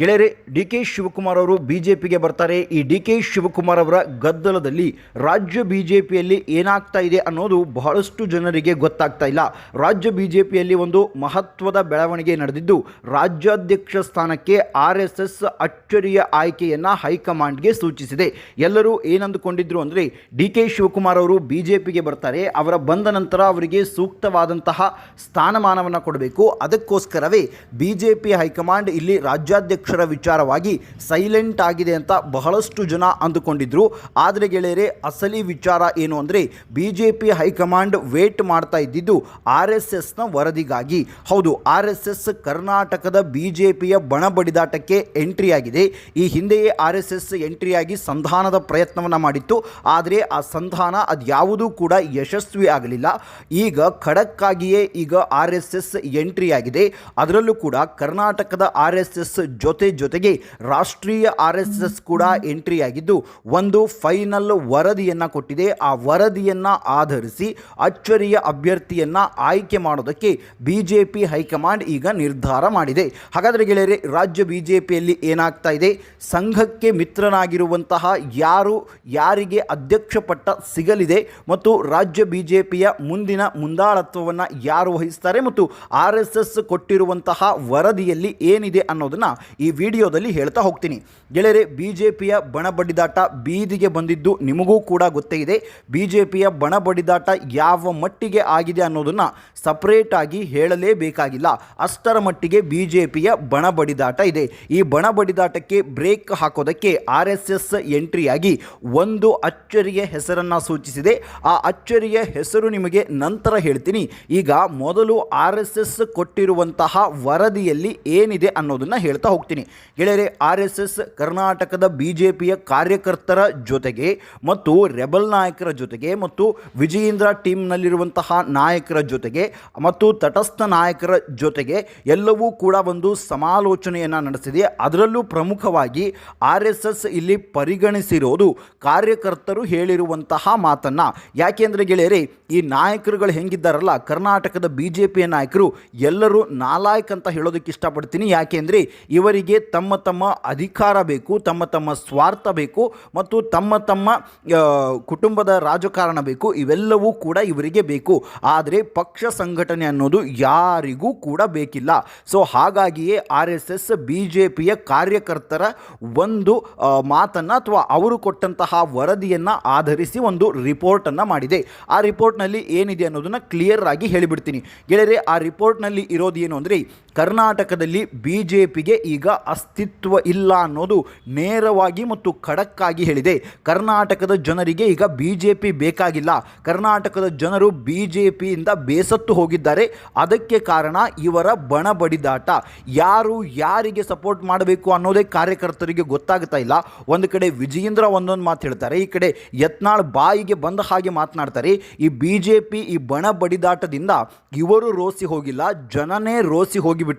ಗೆಳೆಯರೆ, D K Shivakumar ಅವರು B J ಪಿಗೆ ಬರ್ತಾರೆ. ಈ ಡಿ ಕೆ ಶಿವಕುಮಾರ್ ಅವರ ಗದ್ದಲದಲ್ಲಿ ರಾಜ್ಯ ಬಿ ಜೆ ಪಿಯಲ್ಲಿ ಏನಾಗ್ತಾ ಇದೆ ಅನ್ನೋದು ಬಹಳಷ್ಟು ಜನರಿಗೆ ಗೊತ್ತಾಗ್ತಾ ಇಲ್ಲ. ರಾಜ್ಯ ಬಿ ಜೆ ಪಿಯಲ್ಲಿ ಒಂದು ಮಹತ್ವದ ಬೆಳವಣಿಗೆ ನಡೆದಿದ್ದು, ರಾಜ್ಯಾಧ್ಯಕ್ಷ ಸ್ಥಾನಕ್ಕೆ ಆರ್ ಎಸ್ ಎಸ್ ಅಚ್ಚರಿಯ ಆಯ್ಕೆಯನ್ನು ಹೈಕಮಾಂಡ್ಗೆ ಸೂಚಿಸಿದೆ. ಎಲ್ಲರೂ ಏನಂದುಕೊಂಡಿದ್ರು ಅಂದರೆ, ಡಿ ಕೆ ಶಿವಕುಮಾರ್ ಅವರು ಬಿ ಜೆ ಪಿಗೆ ಬರ್ತಾರೆ. ಅವರ ಬಂದ ನಂತರ ಅವರಿಗೆ ಸೂಕ್ತವಾದಂತಹ ಸ್ಥಾನಮಾನವನ್ನು ಕೊಡಬೇಕು. ಅದಕ್ಕೋಸ್ಕರವೇ ಬಿ ಜೆ ಪಿ ಹೈಕಮಾಂಡ್ ಇಲ್ಲಿ ರಾಜ್ಯಾಧ್ಯಕ್ಷರ ವಿಚಾರವಾಗಿ ಸೈಲೆಂಟ್ ಆಗಿದೆ ಅಂತ ಬಹಳಷ್ಟು ಜನ ಅಂದುಕೊಂಡಿದ್ರು. ಆದರೆ ಗೆಳೆಯರೆ, ಅಸಲಿ ವಿಚಾರ ಏನು ಅಂದರೆ B J P high command wait ಮಾಡ್ತಾ ಇದ್ದಿದ್ದು ಆರ್ ಎಸ್ ಎಸ್ನ ವರದಿಗಾಗಿ. ಹೌದು, ಆರ್ ಎಸ್ ಎಸ್ ಕರ್ನಾಟಕದ ಬಿ ಜೆ ಪಿಯ ಬಣ ಬಡಿದಾಟಕ್ಕೆ ಎಂಟ್ರಿ ಆಗಿದೆ. ಈ ಹಿಂದೆಯೇ ಆರ್ ಎಸ್ ಎಸ್ ಎಂಟ್ರಿಯಾಗಿ ಸಂಧಾನದ ಪ್ರಯತ್ನವನ್ನು ಮಾಡಿತ್ತು. ಆದರೆ ಆ ಸಂಧಾನ ಅದ್ಯಾವುದೂ ಕೂಡ ಯಶಸ್ವಿ ಆಗಲಿಲ್ಲ. ಈಗ ಖಡಕ್ಕಾಗಿಯೇ ಈಗ ಆರ್ ಎಸ್ ಎಸ್ ಎಂಟ್ರಿ ಆಗಿದೆ ಅದರಲ್ಲೂ ಕೂಡ ಕರ್ನಾಟಕದ ಆರ್ ಎಸ್ ಎಸ್ ಜೊತೆ ಜೊತೆಗೆ ರಾಷ್ಟ್ರೀಯ ಆರ್ ಎಸ್ ಎಸ್ ಕೂಡ ಎಂಟ್ರಿ ಆಗಿದ್ದು, ಒಂದು ಫೈನಲ್ ವರದಿಯನ್ನು ಕೊಟ್ಟಿದೆ. ಆ ವರದಿಯನ್ನು ಆಧರಿಸಿ ಅಚ್ಚರಿಯ ಅಭ್ಯರ್ಥಿಯನ್ನು ಆಯ್ಕೆ ಮಾಡೋದಕ್ಕೆ ಬಿ ಜೆ ಪಿ ಹೈಕಮಾಂಡ್ ಈಗ ನಿರ್ಧಾರ ಮಾಡಿದೆ. ಹಾಗಾದರೆ ಗೆಳೆಯರೆ, ರಾಜ್ಯ ಬಿ ಜೆ ಪಿಯಲ್ಲಿ ಏನಾಗ್ತಾ ಇದೆ? ಸಂಘಕ್ಕೆ ಮಿತ್ರನಾಗಿರುವಂತಹ ಯಾರು, ಯಾರಿಗೆ ಅಧ್ಯಕ್ಷ ಪಟ್ಟ ಸಿಗಲಿದೆ? ಮತ್ತು ರಾಜ್ಯ ಬಿ ಜೆ ಪಿಯ ಮುಂದಿನ ಮುಂದಾಳತ್ವವನ್ನು ಯಾರು ವಹಿಸ್ತಾರೆ? ಮತ್ತು ಆರ್ ಎಸ್ ಎಸ್ ಕೊಟ್ಟಿರುವಂತಹ ವರದಿಯಲ್ಲಿ ಏನಿದೆ ಅನ್ನೋದನ್ನು ಈ ವಿಡಿಯೋದಲ್ಲಿ ಹೇಳ್ತಾ ಹೋಗ್ತೀನಿ. ಗೆಳೆಯರೆ ಬಿ ಜೆ ಪಿಯ ಬಣ ಬಡಿದಾಟ ಬೀದಿಗೆ ಬಂದಿದ್ದು ನಿಮಗೂ ಕೂಡ ಗೊತ್ತೇ ಇದೆ. ಬಿ ಜೆ ಪಿಯ ಬಣ ಬಡಿದಾಟ ಯಾವ ಮಟ್ಟಿಗೆ ಆಗಿದೆ ಅನ್ನೋದನ್ನು ಸಪ್ರೇಟಾಗಿ ಹೇಳಲೇಬೇಕಾಗಿಲ್ಲ. ಅಷ್ಟರ ಮಟ್ಟಿಗೆ ಬಿ ಜೆ ಪಿಯ ಬಣ ಬಡಿದಾಟ ಇದೆ. ಈ ಬಣ ಬಡಿದಾಟಕ್ಕೆ ಬ್ರೇಕ್ ಹಾಕೋದಕ್ಕೆ ಆರ್ ಎಸ್ ಎಸ್ ಎಂಟ್ರಿಯಾಗಿ ಒಂದು ಅಚ್ಚರಿಯ ಹೆಸರನ್ನು ಸೂಚಿಸಿದೆ. ಆ ಅಚ್ಚರಿಯ ಹೆಸರು ನಿಮಗೆ ನಂತರ ಹೇಳ್ತೀನಿ. ಈಗ ಮೊದಲು ಆರ್ ಎಸ್ ಎಸ್ ಕೊಟ್ಟಿರುವಂತಹ ವರದಿಯಲ್ಲಿ ಏನಿದೆ ಅನ್ನೋದನ್ನು ಹೇಳ್ತಾ ಹೋಗ್ತೀನಿ. ಗೆಳೆಯರೆ, ಆರ್ ಎಸ್ ಎಸ್ ಕರ್ನಾಟಕದ ಬಿ ಜೆ ಪಿಯ ಕಾರ್ಯಕರ್ತರ ಜೊತೆಗೆ ಮತ್ತು ರೆಬಲ್ ನಾಯಕರ ಜೊತೆಗೆ ಮತ್ತು ವಿಜಯೇಂದ್ರ ಟೀಮ್ನಲ್ಲಿರುವಂತಹ ನಾಯಕರ ಜೊತೆಗೆ ಮತ್ತು ತಟಸ್ಥ ನಾಯಕರ ಜೊತೆಗೆ ಎಲ್ಲವೂ ಕೂಡ ಒಂದು ಸಮಾಲೋಚನೆಯನ್ನು ನಡೆಸಿದೆ. ಅದರಲ್ಲೂ ಪ್ರಮುಖವಾಗಿ ಆರ್ ಎಸ್ ಎಸ್ ಇಲ್ಲಿ ಪರಿಗಣಿಸಿರೋದು ಕಾರ್ಯಕರ್ತರು ಹೇಳಿರುವಂತಹ ಮಾತನ್ನು. ಯಾಕೆಂದರೆ ಗೆಳೆಯರೆ, ಈ ನಾಯಕರುಗಳು ಹೆಂಗಿದ್ದಾರಲ್ಲ, ಕರ್ನಾಟಕದ ಬಿ ಜೆ ಪಿಯ ನಾಯಕರು ಎಲ್ಲರೂ ನಾಲಾಯಕ್ ಅಂತ ಹೇಳೋದಕ್ಕೆ ಇಷ್ಟಪಡ್ತೀನಿ. ಯಾಕೆಂದರೆ ಇವರಿಗೆ ತಮ್ಮ ತಮ್ಮ ಅಧಿಕಾರ ಬೇಕು, ತಮ್ಮ ತಮ್ಮ ಸ್ವಾರ್ಥ ಬೇಕು ಮತ್ತು ತಮ್ಮ ತಮ್ಮ ಕುಟುಂಬದ ರಾಜಕಾರಣ ಬೇಕು, ಇವೆಲ್ಲವೂ ಕೂಡ ಇವರಿಗೆ ಬೇಕು. ಆದರೆ ಪಕ್ಷ ಸಂಘಟನೆ ಅನ್ನೋದು ಯಾರಿಗೂ ಕೂಡ ಬೇಕಿಲ್ಲ. ಸೊ ಹಾಗಾಗಿಯೇ R S S B J ಪಿಯ ಕಾರ್ಯಕರ್ತರ ಒಂದು ಮಾತನ್ನು ಅಥವಾ ಅವರು ಕೊಟ್ಟಂತಹ ವರದಿಯನ್ನು ಆಧರಿಸಿ ಒಂದು ರಿಪೋರ್ಟನ್ನು ಮಾಡಿದೆ. ಆ ರಿಪೋರ್ಟ್ನಲ್ಲಿ ಏನಿದೆ ಅನ್ನೋದನ್ನು ಕ್ಲಿಯರ್ ಆಗಿ ಹೇಳಿಬಿಡ್ತೀನಿ. ಗೆಳೆಯರೆ, ಆ ರಿಪೋರ್ಟ್ನಲ್ಲಿ ಇರೋದು ಏನು ಅಂದರೆ ಕರ್ನಾಟಕದಲ್ಲಿ ಬಿ ಜೆ ಪಿಗೆ ಈಗ ಅಸ್ತಿತ್ವ ಇಲ್ಲ ಅನ್ನೋದು ನೇರವಾಗಿ ಮತ್ತು ಖಡಕ್ಕಾಗಿ ಹೇಳಿದೆ. ಕರ್ನಾಟಕದ ಜನರಿಗೆ ಈಗ ಬಿ ಜೆ ಪಿ ಬೇಕಾಗಿಲ್ಲ. ಕರ್ನಾಟಕದ ಜನರು ಬಿ ಜೆ ಪಿಯಿಂದ ಬೇಸತ್ತು ಹೋಗಿದ್ದಾರೆ. ಅದಕ್ಕೆ ಕಾರಣ ಇವರ ಬಣ ಬಡಿದಾಟ ಯಾರು ಯಾರಿಗೆ ಸಪೋರ್ಟ್ ಮಾಡಬೇಕು ಅನ್ನೋದೇ ಕಾರ್ಯಕರ್ತರಿಗೆ ಗೊತ್ತಾಗ್ತಾ ಇಲ್ಲ. ಒಂದು ಕಡೆ ವಿಜಯೇಂದ್ರ ಒಂದೊಂದು ಮಾತು ಹೇಳ್ತಾರೆ. ಈ ಕಡೆ ಯತ್ನಾಳ್ ಬಾಯಿಗೆ ಬಂದ ಹಾಗೆ ಮಾತನಾಡ್ತಾರೆ. ಈ ಬಿ ಜೆ ಪಿ ಈ ಬಣ ಬಡಿದಾಟದಿಂದ ಇವರು ರೋಸಿ ಹೋಗಿಲ್ಲ. ಜನನೇ ರೋಸಿ ಹೋಗಿಬಿಟ್ಟಿದ್ದಾರೆ ಬಿ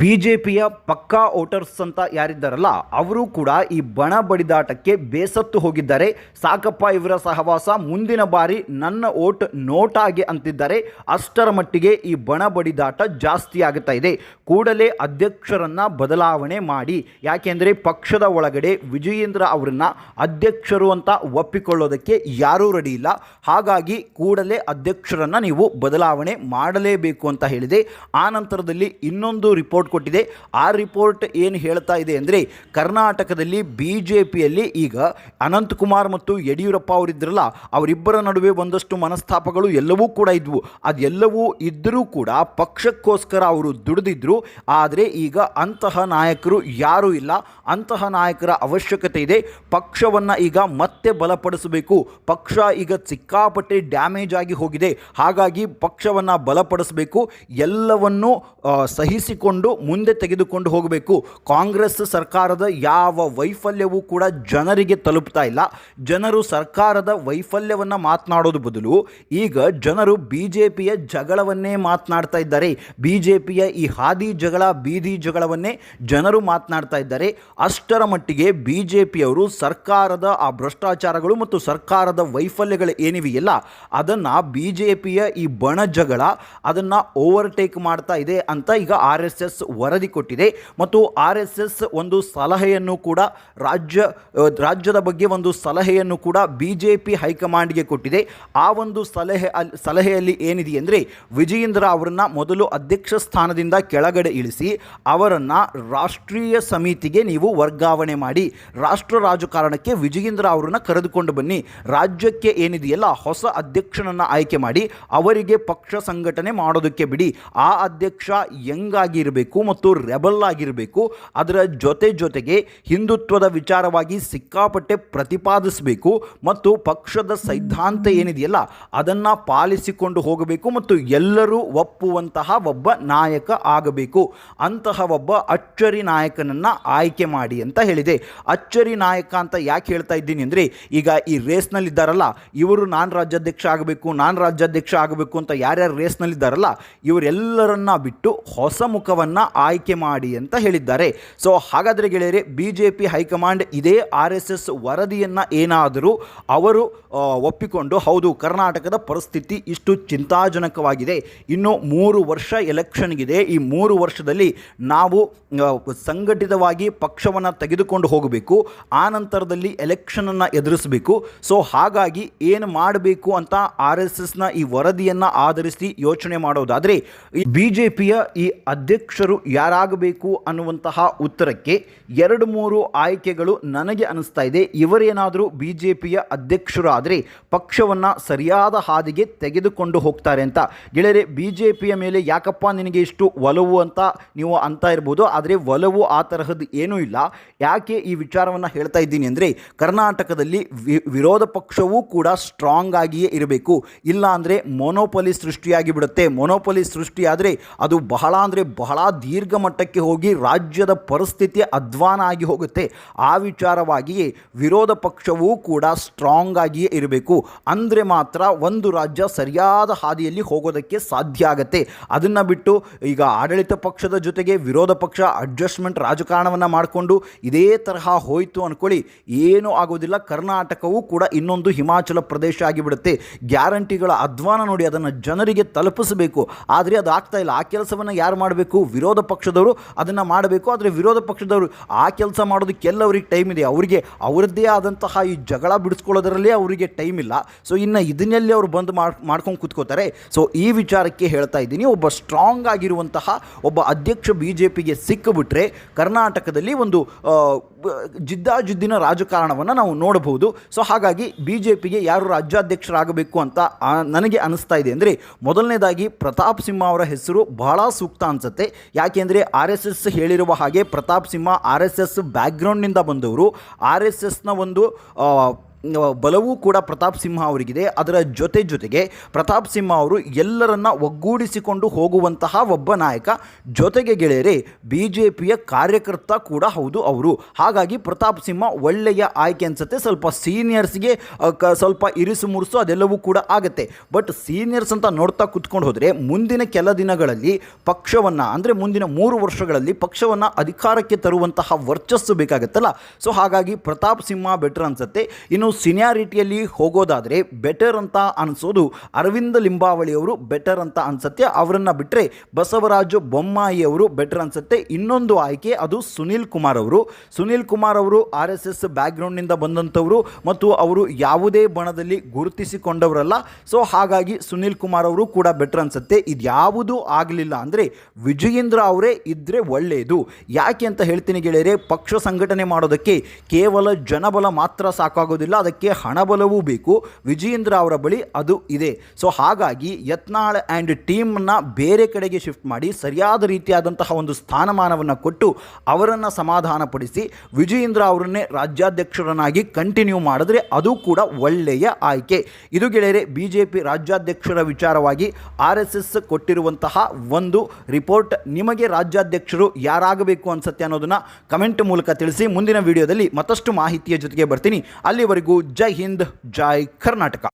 ಬಿಜೆಪಿಯ ಪಿಯ ಪಕ್ಕಾ ವೋಟರ್ಸ್ ಅಂತ ಯಾರಿದ್ದಾರಲ್ಲ, ಅವರು ಕೂಡ ಈ ಬಣ ಬಡಿದಾಟಕ್ಕೆ ಬೇಸತ್ತು ಹೋಗಿದ್ದಾರೆ. ಸಾಕಪ್ಪ ಇವರ ಸಹವಾಸ ಮುಂದಿನ ಬಾರಿ ನನ್ನ ಓಟ್ ನೋಟಾಗೆ ಅಂತಿದ್ದಾರೆ. ಅಷ್ಟರ ಮಟ್ಟಿಗೆ ಈ ಬಣ ಬಡಿದಾಟ ಜಾಸ್ತಿ ಆಗುತ್ತಾ ಇದೆ. ಕೂಡಲೇ ಅಧ್ಯಕ್ಷರನ್ನ ಬದಲಾವಣೆ ಮಾಡಿ, ಯಾಕೆಂದರೆ ಪಕ್ಷದ ಒಳಗಡೆ ವಿಜಯೇಂದ್ರ ಅವರನ್ನ ಅಧ್ಯಕ್ಷರು ಅಂತ ಒಪ್ಪಿಕೊಳ್ಳೋದಕ್ಕೆ ಯಾರೂ ರೆಡಿ ಇಲ್ಲ. ಹಾಗಾಗಿ ಕೂಡಲೇ ಅಧ್ಯಕ್ಷರನ್ನ ನೀವು ಬದಲಾವಣೆ ಮಾಡಲೇಬೇಕು ಅಂತ ಹೇಳಿದೆ. ಆ ನಂತರದಲ್ಲಿ ಇನ್ನೊಂದು ರಿಪೋರ್ಟ್ ಕೊಟ್ಟಿದೆ. ಆ ರಿಪೋರ್ಟ್ ಏನು ಹೇಳ್ತಾ ಇದೆ ಅಂದರೆ ಕರ್ನಾಟಕದಲ್ಲಿ ಬಿ ಜೆ ಪಿಯಲ್ಲಿ ಈಗ ಅನಂತಕುಮಾರ್ ಮತ್ತು ಯಡಿಯೂರಪ್ಪ ಅವರಿದ್ರಲ್ಲ, ಅವರಿಬ್ಬರ ನಡುವೆ ಒಂದಷ್ಟು ಮನಸ್ತಾಪಗಳು ಎಲ್ಲವೂ ಕೂಡ ಇದ್ವು. ಅದೆಲ್ಲವೂ ಇದ್ದರೂ ಕೂಡ ಪಕ್ಷಕ್ಕೋಸ್ಕರ ಅವರು ದುಡಿದಿದ್ರು. ಆದರೆ ಈಗ ಅಂತಹ ನಾಯಕರು ಯಾರೂ ಇಲ್ಲ. ಅಂತಹ ನಾಯಕರ ಅವಶ್ಯಕತೆ ಇದೆ. ಪಕ್ಷವನ್ನು ಈಗ ಮತ್ತೆ ಬಲಪಡಿಸಬೇಕು. ಪಕ್ಷ ಈಗ ಸಿಕ್ಕಾಪಟ್ಟೆ ಡ್ಯಾಮೇಜ್ ಆಗಿ ಹೋಗಿದೆ. ಹಾಗಾಗಿ ಪಕ್ಷವನ್ನು ಬಲಪಡಿಸಬೇಕು. ಎಲ್ಲವನ್ನೂ ಸಹಿಸಿಕೊಂಡು ಮುಂದೆ ತೆಗೆದುಕೊಂಡು ಹೋಗಬೇಕು. ಕಾಂಗ್ರೆಸ್ ಸರ್ಕಾರದ ಯಾವ ವೈಫಲ್ಯವೂ ಕೂಡ ಜನರಿಗೆ ತಲುಪ್ತಾ ಇಲ್ಲ. ಜನರು ಸರ್ಕಾರದ ವೈಫಲ್ಯವನ್ನು ಮಾತನಾಡೋದು ಬದಲು ಈಗ ಜನರು ಬಿ ಜೆ ಪಿಯ ಜಗಳವನ್ನೇ ಮಾತನಾಡ್ತಾ ಇದ್ದಾರೆ. ಬಿ ಜೆ ಪಿಯ ಈ ಹಾದಿ ಜಗಳ, ಬೀದಿ ಜಗಳವನ್ನೇ ಜನರು ಮಾತನಾಡ್ತಾ ಇದ್ದಾರೆ. ಅಷ್ಟರ ಮಟ್ಟಿಗೆ ಬಿ ಜೆ ಪಿಯವರು ಸರ್ಕಾರದ ಆ ಭ್ರಷ್ಟಾಚಾರಗಳು ಮತ್ತು ಸರ್ಕಾರದ ವೈಫಲ್ಯಗಳು ಏನಿವೆಯಲ್ಲ ಅದನ್ನು ಬಿ ಜೆ ಪಿಯ ಈ ಬಣ ಜಗಳ ಅದನ್ನು ಓವರ್ಟೇಕ್ ಮಾಡ್ತಾ ಇದೆ ಅಂತ ಈಗ ಆರ್ ಎಸ್ ಎಸ್ ವರದಿ ಕೊಟ್ಟಿದೆ ಮತ್ತು ಆರ್ ಎಸ್ ಎಸ್ ಒಂದು ಸಲಹೆಯನ್ನು ಕೂಡ ರಾಜ್ಯ ರಾಜ್ಯದ ಬಗ್ಗೆ ಒಂದು ಸಲಹೆಯನ್ನು ಕೂಡ ಬಿ ಜೆ ಪಿ ಹೈಕಮಾಂಡ್ಗೆ ಕೊಟ್ಟಿದೆ. ಆ ಒಂದು ಸಲಹೆ ಸಲಹೆಯಲ್ಲಿ ಏನಿದೆ ಅಂದರೆ ವಿಜಯೇಂದ್ರ ಅವರನ್ನು ಮೊದಲು ಅಧ್ಯಕ್ಷ ಸ್ಥಾನದಿಂದ ಕೆಳಗಡೆ ಇಳಿಸಿ ಅವರನ್ನು ರಾಷ್ಟ್ರೀಯ ಸಮಿತಿಗೆ ನೀವು ವರ್ಗಾವಣೆ ಮಾಡಿ, ರಾಷ್ಟ್ರ ರಾಜಕಾರಣಕ್ಕೆ ವಿಜಯೇಂದ್ರ ಅವರನ್ನು ಕರೆದುಕೊಂಡು ಬನ್ನಿ. ರಾಜ್ಯಕ್ಕೆ ಏನಿದೆಯಲ್ಲ, ಹೊಸ ಅಧ್ಯಕ್ಷನನ್ನು ಆಯ್ಕೆ ಮಾಡಿ, ಅವರಿಗೆ ಪಕ್ಷ ಸಂಘಟನೆ ಮಾಡೋದಕ್ಕೆ ಬಿಡಿ. ಆ ಅಧ್ಯಕ್ಷ ಆಗಿರಬೇಕು ಮತ್ತು ರೆಬಲ್ ಆಗಿರಬೇಕು, ಅದರ ಜೊತೆ ಜೊತೆಗೆ ಹಿಂದುತ್ವದ ವಿಚಾರವಾಗಿ ಸಿಕ್ಕಾಪಟ್ಟೆ ಪ್ರತಿಪಾದಿಸಬೇಕು ಮತ್ತು ಪಕ್ಷದ ಸೈದ್ಧಾಂತ ಏನಿದೆಯಲ್ಲ, ಅದನ್ನು ಪಾಲಿಸಿಕೊಂಡು ಹೋಗಬೇಕು ಮತ್ತು ಎಲ್ಲರೂ ಒಪ್ಪುವಂತಹ ಒಬ್ಬ ನಾಯಕ ಆಗಬೇಕು. ಅಂತಹ ಒಬ್ಬ ಅಚ್ಚರಿ ನಾಯಕನನ್ನು ಆಯ್ಕೆ ಮಾಡಿ ಅಂತ ಹೇಳಿದೆ. ಅಚ್ಚರಿ ನಾಯಕ ಅಂತ ಯಾಕೆ ಹೇಳ್ತಾ ಇದ್ದೀನಿ ಅಂದರೆ, ಈಗ ಈ ರೇಸ್ನಲ್ಲಿದ್ದಾರಲ್ಲ, ಇವರು ನಾನು ರಾಜ್ಯಾಧ್ಯಕ್ಷ ಆಗಬೇಕು, ನಾನು ರಾಜ್ಯಾಧ್ಯಕ್ಷ ಆಗಬೇಕು ಅಂತ ಯಾರ್ಯಾರು ರೇಸ್ನಲ್ಲಿದ್ದಾರಲ್ಲ ಇವರೆಲ್ಲರನ್ನ ಬಿಟ್ಟು ಹೊಸ ಮುಖವನ್ನು ಆಯ್ಕೆ ಮಾಡಿ ಅಂತ ಹೇಳಿದ್ದಾರೆ. ಸೊ ಹಾಗಾದರೆ ಗೆಳೆಯರೆ B J P high command ಇದೇ ಆರ್ ಎಸ್ ಎಸ್ ವರದಿಯನ್ನು ಏನಾದರೂ ಅವರು ಒಪ್ಪಿಕೊಂಡು, ಹೌದು, ಕರ್ನಾಟಕದ ಪರಿಸ್ಥಿತಿ ಇಷ್ಟು ಚಿಂತಾಜನಕವಾಗಿದೆ. ಇನ್ನು ಮೂರು ವರ್ಷ ಎಲೆಕ್ಷನ್ಗಿದೆ ಈ ಮೂರು ವರ್ಷದಲ್ಲಿ ನಾವು ಸಂಘಟಿತವಾಗಿ ಪಕ್ಷವನ್ನು ತೆಗೆದುಕೊಂಡು ಹೋಗಬೇಕು. ಆ ನಂತರದಲ್ಲಿ ಎಲೆಕ್ಷನನ್ನು ಎದುರಿಸಬೇಕು. ಸೊ ಹಾಗಾಗಿ ಏನು ಮಾಡಬೇಕು ಅಂತ ಆರ್ ಎಸ್ ಎಸ್ನ ಈ ವರದಿಯನ್ನು ಆಧರಿಸಿ ಯೋಚನೆ ಮಾಡೋದಾದರೆ ಬಿ ಜೆ ಪಿಯ ಈ ಅಧ್ಯಕ್ಷರು ಯಾರಾಗಬೇಕು ಅನ್ನುವಂತಹ ಉತ್ತರಕ್ಕೆ ಎರಡು ಮೂರು ಆಯ್ಕೆಗಳು ನನಗೆ ಅನಿಸ್ತಾ ಇದೆ. ಇವರೇನಾದರೂ ಬಿ ಜೆ ಪಿಯ ಅಧ್ಯಕ್ಷರಾದರೆ ಪಕ್ಷವನ್ನು ಸರಿಯಾದ ಹಾದಿಗೆ ತೆಗೆದುಕೊಂಡು ಹೋಗ್ತಾರೆ ಅಂತ. ಗೆಳೆಯರೆ ಬಿ ಜೆ ಪಿಯ ಮೇಲೆ ಯಾಕಪ್ಪ ನಿನಗೆ ಇಷ್ಟು ಒಲವು ಅಂತ ನೀವು ಅಂತ ಇರ್ಬೋದು. ಆದರೆ ಒಲವು ಆ ತರಹದ್ದು ಏನೂ ಇಲ್ಲ. ಯಾಕೆ ಈ ವಿಚಾರವನ್ನು ಹೇಳ್ತಾ ಇದ್ದೀನಿ ಅಂದರೆ ಕರ್ನಾಟಕದಲ್ಲಿ ವಿರೋಧ ಪಕ್ಷವೂ ಕೂಡ ಸ್ಟ್ರಾಂಗ್ ಆಗಿಯೇ ಇರಬೇಕು. ಇಲ್ಲ ಅಂದರೆ ಮೊನೋಪಲಿ ಸೃಷ್ಟಿಯಾಗಿ ಬಿಡುತ್ತೆ ಮೊನೋಪಲಿ ಸೃಷ್ಟಿಯಾದರೆ ಅದು ಬಹಳ ಅಂದರೆ ಬಹಳ ದೀರ್ಘ ಮಟ್ಟಕ್ಕೆ ಹೋಗಿ ರಾಜ್ಯದ ಪರಿಸ್ಥಿತಿ ಅಧ್ವಾನ ಆಗಿ ಹೋಗುತ್ತೆ. ಆ ವಿಚಾರವಾಗಿಯೇ ವಿರೋಧ ಪಕ್ಷವೂ ಕೂಡ ಸ್ಟ್ರಾಂಗ್ ಆಗಿಯೇ ಇರಬೇಕು. ಅಂದರೆ ಮಾತ್ರ ಒಂದು ರಾಜ್ಯ ಸರಿಯಾದ ಹಾದಿಯಲ್ಲಿ ಹೋಗೋದಕ್ಕೆ ಸಾಧ್ಯ ಆಗುತ್ತೆ. ಅದನ್ನು ಬಿಟ್ಟು ಈಗ ಆಡಳಿತ ಪಕ್ಷದ ಜೊತೆಗೆ ವಿರೋಧ ಪಕ್ಷ ಅಡ್ಜಸ್ಟ್ಮೆಂಟ್ ರಾಜಕಾರಣವನ್ನು ಮಾಡಿಕೊಂಡು ಇದೇ ತರಹ ಹೋಯಿತು ಅಂದ್ಕೊಳ್ಳಿ ಏನೂ ಆಗೋದಿಲ್ಲ. ಕರ್ನಾಟಕವೂ ಕೂಡ ಇನ್ನೊಂದು ಹಿಮಾಚಲ ಪ್ರದೇಶ ಆಗಿಬಿಡುತ್ತೆ. ಗ್ಯಾರಂಟಿಗಳ ಅಧ್ವಾನ ನೋಡಿ ಅದನ್ನು ಜನರಿಗೆ ತಲುಪಿಸಬೇಕು. ಆದರೆ ಅದು ಆಗ್ತಾ ಇಲ್ಲ. ಆ ಕೆಲಸವನ್ನು ಯಾರು ಮಾಡಬೇಕು? ವಿರೋಧ ಪಕ್ಷದವರು ಅದನ್ನು ಮಾಡಬೇಕು. ಆದರೆ ವಿರೋಧ ಪಕ್ಷದವರು ಆ ಕೆಲಸ ಮಾಡೋದಕ್ಕೆಲ್ಲ ಅವ್ರಿಗೆ ಟೈಮ್ ಇದೆ. ಅವರಿಗೆ ಅವರದ್ದೇ ಆದಂತಹ ಈ ಜಗಳ ಬಿಡಿಸ್ಕೊಳ್ಳೋದರಲ್ಲೇ ಅವರಿಗೆ ಟೈಮ್ ಇಲ್ಲ. ಸೊ ಇನ್ನು ಇದನ್ನೆಲ್ಲಿ ಅವರು ಬಂದು ಮಾಡ್, ಮಾಡ್ಕೊಂಡು ಕೂತ್ಕೋತಾರೆ. ಸೊ ಈ ವಿಚಾರಕ್ಕೆ ಹೇಳ್ತಾ ಇದ್ದೀನಿ. ಒಬ್ಬ ಸ್ಟ್ರಾಂಗ್ ಆಗಿರುವಂತಹ ಒಬ್ಬ ಅಧ್ಯಕ್ಷ ಬಿ ಜೆ ಪಿಗೆ ಸಿಕ್ಕಿಬಿಟ್ರೆ ಕರ್ನಾಟಕದಲ್ಲಿ ಒಂದು ಜಿದ್ದಾಜಿದ್ದಿನ ರಾಜಕಾರಣವನ್ನು ನಾವು ನೋಡಬಹುದು. ಸೊ ಹಾಗಾಗಿ ಬಿ ಜೆ ಪಿಗೆ ಯಾರು ರಾಜ್ಯಾಧ್ಯಕ್ಷರಾಗಬೇಕು ಅಂತ ನನಗೆ ಅನಿಸ್ತಾ ಇದೆ. ಅಂದರೆ ಮೊದಲನೇದಾಗಿ ಪ್ರತಾಪ್ ಸಿಂಹ ಅವರ ಹೆಸರು ಬಹಳ ಸೂಕ್ತ ಅನಿಸುತ್ತೆ. ಯಾಕೆಂದರೆ ಆರ್ ಎಸ್ ಎಸ್ ಹೇಳಿರುವ ಹಾಗೆ Pratap Simha R S S ಬ್ಯಾಕ್ಗ್ರೌಂಡ್ನಿಂದ ಬಂದವರು. ಆರ್ ಎಸ್ ಎಸ್ನ ಒಂದು ಬಲವೂ ಕೂಡ ಪ್ರತಾಪ್ ಸಿಂಹ ಅವರಿಗಿದೆ. ಅದರ ಜೊತೆ ಜೊತೆಗೆ ಪ್ರತಾಪ್ ಸಿಂಹ ಅವರು ಎಲ್ಲರನ್ನ ಒಗ್ಗೂಡಿಸಿಕೊಂಡು ಹೋಗುವಂತಹ ಒಬ್ಬ ನಾಯಕ. ಜೊತೆಗೆ ಗೆಳೆಯರೆ ಬಿ ಜೆ ಕಾರ್ಯಕರ್ತ ಕೂಡ ಹೌದು ಅವರು. ಹಾಗಾಗಿ ಪ್ರತಾಪ್ ಸಿಂಹ ಒಳ್ಳೆಯ ಆಯ್ಕೆ ಅನಿಸುತ್ತೆ. ಸ್ವಲ್ಪ ಸೀನಿಯರ್ಸ್ಗೆ ಸ್ವಲ್ಪ ಇರಿಸು ಮುರುಸು ಅದೆಲ್ಲವೂ ಕೂಡ ಆಗುತ್ತೆ. ಬಟ್ ಸೀನಿಯರ್ಸ್ ಅಂತ ನೋಡ್ತಾ ಕುತ್ಕೊಂಡು ಹೋದರೆ ಮುಂದಿನ ಕೆಲ ದಿನಗಳಲ್ಲಿ ಪಕ್ಷವನ್ನು, ಅಂದರೆ ಮುಂದಿನ ಮೂರು ವರ್ಷಗಳಲ್ಲಿ ಪಕ್ಷವನ್ನು ಅಧಿಕಾರಕ್ಕೆ ತರುವಂತಹ ವರ್ಚಸ್ಸು ಬೇಕಾಗುತ್ತಲ್ಲ. ಸೊ ಹಾಗಾಗಿ ಪ್ರತಾಪ್ ಸಿಂಹ ಬೆಟರ್ ಅನ್ಸುತ್ತೆ. ಇನ್ನು ಸಿನಿಯಾರಿಟಿಯಲ್ಲಿ ಹೋಗೋದಾದರೆ ಬೆಟರ್ ಅಂತ ಅನಿಸೋದು ಅರವಿಂದ ಲಿಂಬಾವಳಿ ಅವರು ಬೆಟರ್ ಅಂತ ಅನಿಸುತ್ತೆ. ಅವರನ್ನು ಬಿಟ್ಟರೆ ಬಸವರಾಜು ಬೊಮ್ಮಾಯಿ ಅವರು ಬೆಟರ್ ಅನಿಸುತ್ತೆ. ಇನ್ನೊಂದು ಆಯ್ಕೆ ಅದು ಸುನೀಲ್ ಕುಮಾರ್ ಅವರು. ಸುನೀಲ್ ಕುಮಾರ್ ಅವರು ಆರ್ ಎಸ್ ಎಸ್ ಬ್ಯಾಕ್ಗ್ರೌಂಡ್ನಿಂದ ಬಂದಂಥವರು ಮತ್ತು ಅವರು ಯಾವುದೇ ಬಣದಲ್ಲಿ ಗುರುತಿಸಿಕೊಂಡವರಲ್ಲ. ಸೊ ಹಾಗಾಗಿ ಸುನೀಲ್ ಕುಮಾರ್ ಅವರು ಕೂಡ ಬೆಟರ್ ಅನಿಸುತ್ತೆ. ಇದ್ಯಾವುದೂ ಆಗಲಿಲ್ಲ ಅಂದರೆ ವಿಜಯೇಂದ್ರ ಅವರೇ ಇದ್ದರೆ ಒಳ್ಳೆಯದು ಯಾಕೆ ಅಂತ ಹೇಳ್ತೀನಿ ಗೆಳೆಯರೆ, ಪಕ್ಷ ಸಂಘಟನೆ ಮಾಡೋದಕ್ಕೆ ಕೇವಲ ಜನಬಲ ಮಾತ್ರ ಸಾಕಾಗೋದಿಲ್ಲ. ಅದಕ್ಕೆ ಹಣಬಲವೂ ಬೇಕು. ವಿಜಯೇಂದ್ರ ಅವರ ಬಳಿ ಅದು ಇದೆ. ಸೊ ಹಾಗಾಗಿ ಯತ್ನಾಳ್ ಆ್ಯಂಡ್ ಟೀಮ್ನ ಬೇರೆ ಕಡೆಗೆ ಶಿಫ್ಟ್ ಮಾಡಿ ಸರಿಯಾದ ರೀತಿಯಾದಂತಹ ಒಂದು ಸ್ಥಾನಮಾನವನ್ನು ಕೊಟ್ಟು ಅವರನ್ನು ಸಮಾಧಾನಪಡಿಸಿ ವಿಜಯೇಂದ್ರ ಅವರನ್ನೇ ರಾಜ್ಯಾಧ್ಯಕ್ಷರನ್ನಾಗಿ ಕಂಟಿನ್ಯೂ ಮಾಡಿದ್ರೆ ಅದು ಕೂಡ ಒಳ್ಳೆಯ ಆಯ್ಕೆ. ಇದು ಗೆಳೆಯರೆ ಬಿ ಜೆ ಪಿ ರಾಜ್ಯಾಧ್ಯಕ್ಷರ ವಿಚಾರವಾಗಿ ಆರ್ ಎಸ್ ಎಸ್ ಕೊಟ್ಟಿರುವಂತಹ ಒಂದು ರಿಪೋರ್ಟ್ ನಿಮಗೆ ರಾಜ್ಯಾಧ್ಯಕ್ಷರು ಯಾರಾಗಬೇಕು ಅನ್ಸುತ್ತೆ ಅನ್ನೋದನ್ನ ಕಮೆಂಟ್ ಮೂಲಕ ತಿಳಿಸಿ. ಮುಂದಿನ ವಿಡಿಯೋದಲ್ಲಿ ಮತ್ತಷ್ಟು ಮಾಹಿತಿಯ ಜೊತೆಗೆ ಬರ್ತೀನಿ. ಅಲ್ಲಿವರೆಗೂ ಜೈ ಹಿಂದ್ ಜೈ ಕರ್ನಾಟಕ.